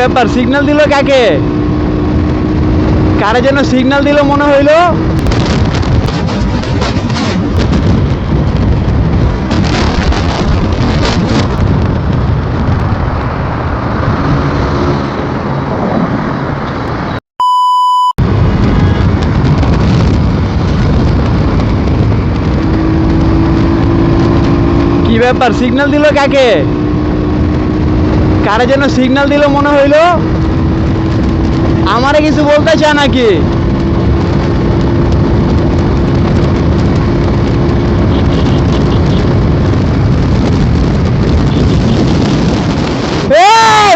ব্যাপার সিগন্যাল দিল কাকে। কারে যেন সিগন্যাল দিল, মনে হইল? কি ব্যাপার? সিগন্যাল দিল কাকে? কারে যেন সিগন্যাল দিল মনে হইল, আমারে কিছু বলতে চায় নাকি?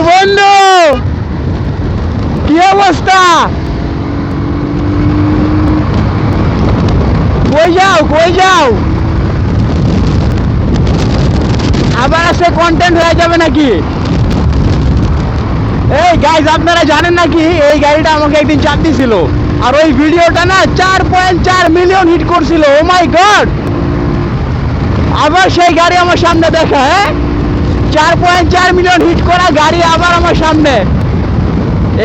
বন্ধু, কি অবস্থা? কই যাও কই যাও? আবার সে কন্টেন্ট হয়ে যাবে নাকি? এই গাইজ আপনারা জানেন নাকি এই গাড়িটা আমাকে একদিন চাপ দিছিল আর ওই ভিডিওটা না চার পয়েন্ট চার মিলিয়ন হিট করছিল। ও মাই গড আবার সেই গাড়ি আমার সামনে দেখা হ্যাঁ? চার পয়েন্ট চার মিলিয়ন হিট করা গাড়ি আবার আমার সামনে।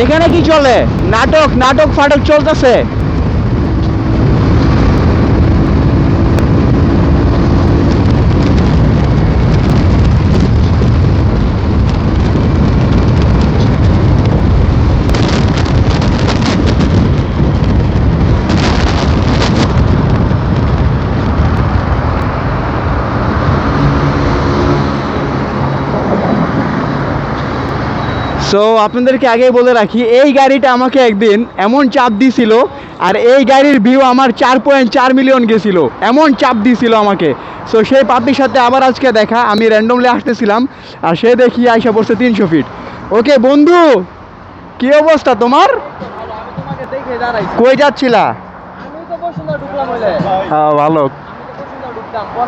এখানে কি চলে? নাটক নাটক ফাটক চলতেছে। সো আপনাদেরকে আগেই বলে রাখি এই গাড়িটা আমাকে একদিন এমন চাপ দিছিল আর এই গাড়ির ভিউ আমার চার পয়েন্ট চার মিলিয়ন গেছিল। এমন চাপ দিছিল আমাকে। সো সেই পাপির সাথে আবার আজকে দেখা আমি র্যান্ডমলি আসতেছিলাম আর সে দেখি আইসা পড়ছে তিনশো ফিট ওকে বন্ধু কি অবস্থা তোমার? কই যাচ্ছিলা? ভালো।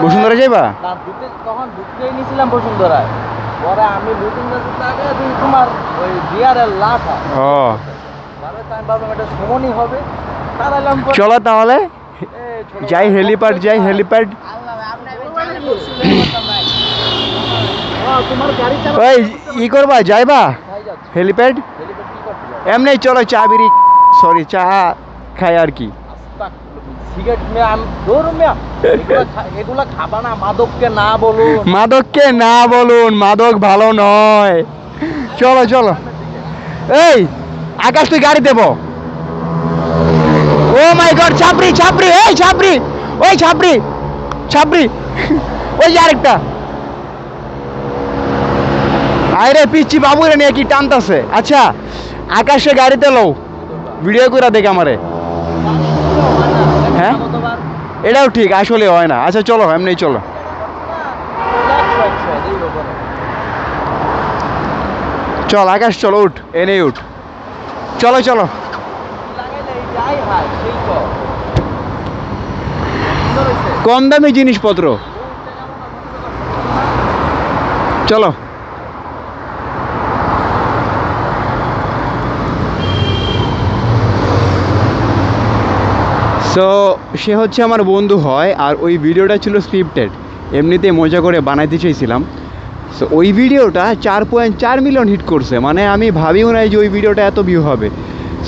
বসুন্ধরা যাইবা? তখন ঢুকতেই নিয়েছিলাম বসুন্ধরায়। পরে আমি বসুন্ধরা আগে তোমার ওই বিয়ারের লাঠা ও। আমি ভাবলাম এটা সুমনই হবে। চলো তাহলে। যাই হেলিপ্যাড যাই হেলিপ্যাড। ওই ই করবা যাইবা? হেলিপ্যাড? এমনি চলো চা বিড়ি সরি চা খাই আর কি। সিগারেট মেয়ে, আমি ধরো মেয়া। এগুলা খাবা না, মাদককে না বলুন। মাদককে না বলুন, মাদক ভালো নয়। চলো চলো। এই আকাশ তুই গাড়ি দেব। ও মাই গড, ছাপড়ি ছাপড়ি, এই ছাপড়ি, ওই ছাপড়ি ছাপড়ি, ওই যে আরেকটা। আরে পিচ্ছি বাবু রে নিয়ে কি টানতাছে। আচ্ছা আকাশে গাড়িতে লও। ভিডিও করে দেখ আমারে? এটাও ঠিক আসলে হয় না আচ্ছা চলো, এমনি চলো। চল, আকাশ, চলো, উঠ এনেই উঠ চলো চলো। কম দামি জিনিসপত্র চলো সো সে হচ্ছে আমার বন্ধু হয় আর ওই ভিডিওটা ছিল স্ক্রিপ্টেড এমনিতে মজা করে বানাইতে চাইছিলাম। সো ওই ভিডিওটা চার পয়েন্ট চার মিলিয়ন হিট করছে। মানে আমি ভাবিও নাই যে ওই ভিডিওটা এত ভিউ হবে।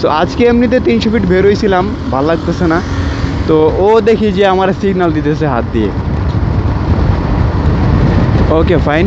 সো আজকে এমনিতে তিনশো ফিট বেরোইছিলাম ভালো লাগতেছে না। তো ও দেখি যে আমার সিগন্যাল দিতেছে হাত দিয়ে। Okay fine